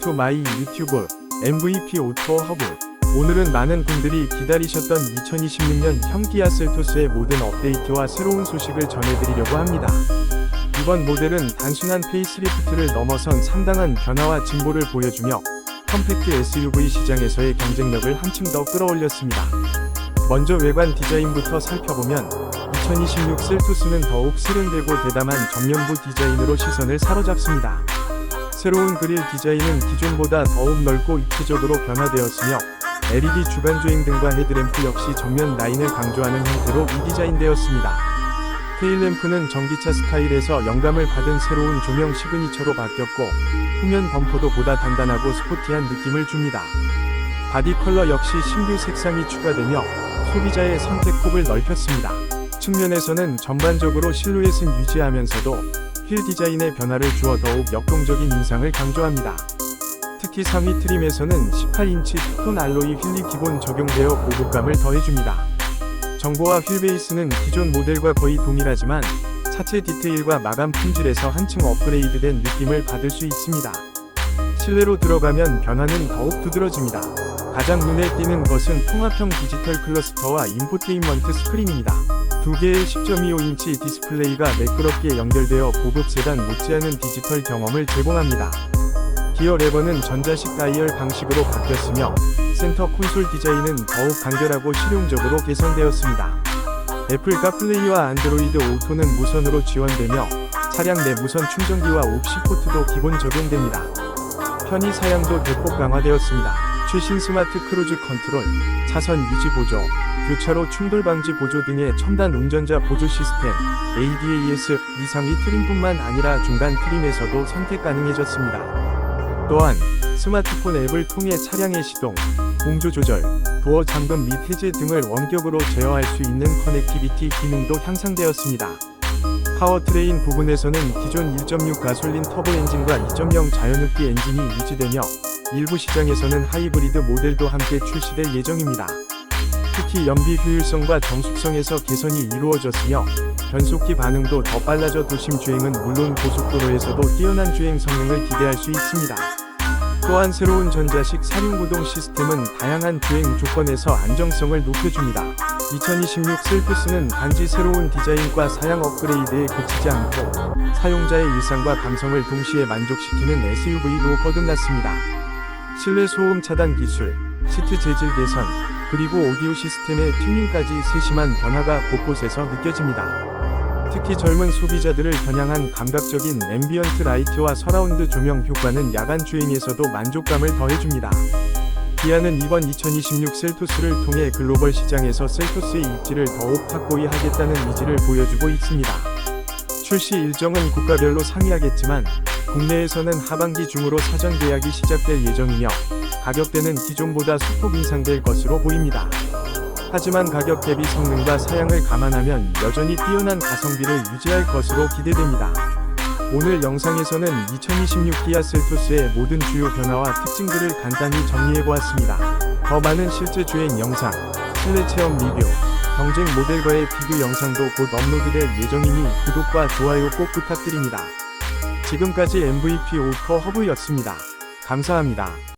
투 마이 유튜브 MVP 오토 허브 오늘은 많은 분들이 기다리셨던 2026년 형 기아 셀토스의 모든 업데이트와 새로운 소식을 전해드리려고 합니다. 이번 모델은 단순한 페이스리프트를 넘어선 상당한 변화와 진보를 보여주며 컴팩트 SUV 시장에서의 경쟁력을 한층 더 끌어올렸습니다. 먼저 외관 디자인부터 살펴보면 2026 셀토스는 더욱 세련되고 대담한 전면부 디자인으로 시선을 사로잡습니다. 새로운 그릴 디자인은 기존보다 더욱 넓고 입체적으로 변화되었으며 LED 주간 주행 등과 헤드램프 역시 전면 라인을 강조하는 형태로 리디자인되었습니다. 테일램프는 전기차 스타일에서 영감을 받은 새로운 조명 시그니처로 바뀌었고 후면 범퍼도 보다 단단하고 스포티한 느낌을 줍니다. 바디 컬러 역시 신규 색상이 추가되며 소비자의 선택폭을 넓혔습니다. 측면에서는 전반적으로 실루엣은 유지하면서도 휠 디자인의 변화를 주어 더욱 역동적인 인상을 강조합니다. 특히 상위 트림에서는 18인치 투톤 알로이 휠이 기본 적용되어 고급감을 더해줍니다. 정보와 휠 베이스는 기존 모델과 거의 동일하지만 차체 디테일과 마감 품질에서 한층 업그레이드된 느낌을 받을 수 있습니다. 실내로 들어가면 변화는 더욱 두드러집니다. 가장 눈에 띄는 것은 통합형 디지털 클러스터와 인포테인먼트 스크린입니다. 두 개의 10.25인치 디스플레이가 매끄럽게 연결되어 고급 세단 못지않은 디지털 경험을 제공합니다. 기어 레버는 전자식 다이얼 방식으로 바뀌었으며 센터 콘솔 디자인은 더욱 간결하고 실용적으로 개선되었습니다. 애플 카플레이와 안드로이드 오토는 무선으로 지원되며 차량 내 무선 충전기와 옵시 포트도 기본 적용됩니다. 편의 사양도 대폭 강화되었습니다. 최신 스마트 크루즈 컨트롤, 차선 유지 보조, 교차로 충돌 방지 보조 등의 첨단 운전자 보조 시스템, ADAS, 이상위 트림뿐만 아니라 중간 트림에서도 선택 가능해졌습니다. 또한 스마트폰 앱을 통해 차량의 시동, 공조 조절, 도어 잠금 및 해제 등을 원격으로 제어할 수 있는 커넥티비티 기능도 향상되었습니다. 파워트레인 부분에서는 기존 1.6 가솔린 터보 엔진과 2.0 자연흡기 엔진이 유지되며 일부 시장에서는 하이브리드 모델도 함께 출시될 예정입니다. 특히 연비 효율성과 정숙성에서 개선이 이루어졌으며 변속기 반응도 더 빨라져 도심 주행은 물론 고속도로에서도 뛰어난 주행 성능을 기대할 수 있습니다. 또한 새로운 전자식 사륜구동 시스템은 다양한 주행 조건에서 안정성을 높여줍니다. 2026 셀토스는 단지 새로운 디자인과 사양 업그레이드에 그치지 않고 사용자의 일상과 감성을 동시에 만족시키는 SUV로 거듭났습니다. 실내 소음 차단 기술, 시트 재질 개선, 그리고 오디오 시스템의 튜닝까지 세심한 변화가 곳곳에서 느껴집니다. 특히 젊은 소비자들을 겨냥한 감각적인 앰비언트 라이트와 서라운드 조명 효과는 야간 주행에서도 만족감을 더해줍니다. 기아는 이번 2026 셀토스를 통해 글로벌 시장에서 셀토스의 입지를 더욱 확고히 하겠다는 의지를 보여주고 있습니다. 출시 일정은 국가별로 상이하겠지만 국내에서는 하반기 중으로 사전 계약이 시작될 예정이며 가격대는 기존보다 소폭 인상될 것으로 보입니다. 하지만 가격 대비 성능과 사양을 감안하면 여전히 뛰어난 가성비를 유지할 것으로 기대됩니다. 오늘 영상에서는 2026 기아 셀토스의 모든 주요 변화와 특징들을 간단히 정리해보았습니다. 더 많은 실제 주행 영상, 실내 체험 리뷰, 경쟁 모델과의 비교 영상도 곧 업로드될 예정이니 구독과 좋아요 꼭 부탁드립니다. 지금까지 MVP 오터 허브였습니다. 감사합니다.